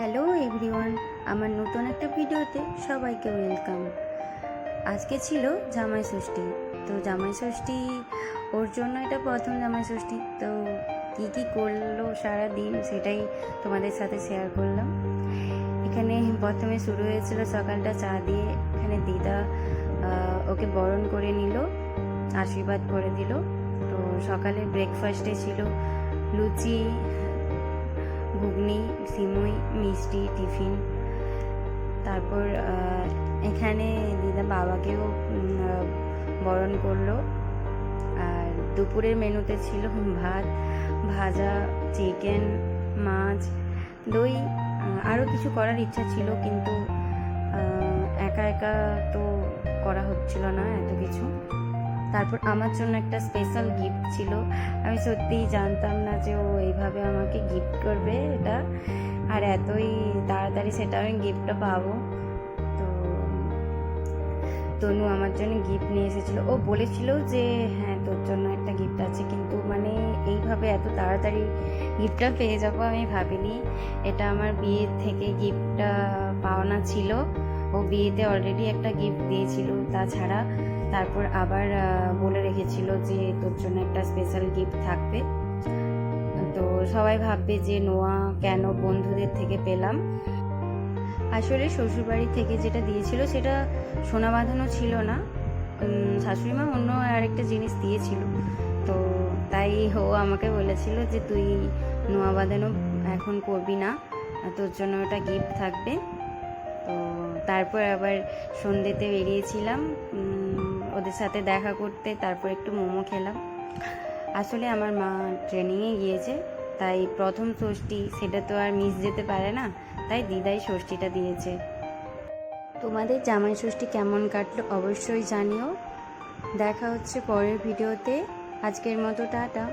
Hello everyone, আমার নতুন একটা ভিডিওতে সবাইকে ওয়েলকাম। আজকে ছিল জামাই ষষ্ঠী। তো জামাই ষষ্ঠী, ওর জন্য এটা প্রথম জামাই ষষ্ঠী। তো কী কী করল সারা দিন সেটাই তোমাদের সাথে শেয়ার করলাম। এখানে প্রথমে শুরু হয়েছিল সকালটা চা দিয়ে, এখানে দিদা ওকে বরণ করে নিল, আশীর্বাদ করে দিল। তো সকালে ব্রেকফাস্টে ছিল লুচি ঘুগনি, সিমুই, মিষ্টি, টিফিন। তারপর এখানে দিদা বাবাকেও বরণ করল। আর দুপুরের মেনুতে ছিল ভাত, ভাজা, চিকেন, মাছ, দই। আরও কিছু করার ইচ্ছা ছিল, কিন্তু একা একা তো করা হচ্ছিল না এত কিছু। তারপর আমার জন্য একটা স্পেশাল গিফট ছিল। আমি সত্যিই জানতাম না যে ও এইভাবে আমাকে গিফট করবে এটা। আর এতই তাড়াতাড়ি সেটা আমি গিফটটা পাবো। তো, তনু আমার জন্য গিফট নিয়ে এসেছিল। ও বলেছিল যে হ্যাঁ তোর জন্য একটা গিফট আছে। কিন্তু মানে এইভাবে এত তাড়াতাড়ি গিফটটা পেয়ে যাব আমি ভাবিনি। এটা আমার বিয়ের থেকে গিফটটা পাওনা ছিল। ও বিয়েতে অলরেডি একটা গিফট দিয়েছিল। তাছাড়া তারপর আবার বলে রেখেছিল যে তোর জন্য একটা স্পেশাল গিফট থাকবে। তো সবাই ভাববে যে নোয়া কেন বন্ধুদের থেকে পেলাম? আসলে শ্বশুরবাড়ি থেকে যেটা দিয়েছিল সেটা সোনা বাঁধানো ছিল না। শাশুড়িমা অন্য আরেকটা জিনিস দিয়েছিল। তো তাই ও আমাকে বলেছিল যে তুই নোয়া বাঁধানো এখন করবি না। তোর জন্য ওটা গিফট থাকবে। তো তারপর আবার সন্ধ্যেতে বেরিয়েছিলাম ওদের সাথে দেখা করতে, তারপর একটু মোমো খেলাম। আসলে আমার মা ট্রেনিংয়ে গিয়েছে, তাই প্রথম ষষ্ঠী সেটা তো আর মিস যেতে পারে না, তাই দিদাই ষষ্ঠীটা দিয়েছে। তোমাদের জামাই ষষ্ঠী কেমন কাটলো অবশ্যই জানিও। দেখা হচ্ছে পরের ভিডিওতে। আজকের মতো টাটা।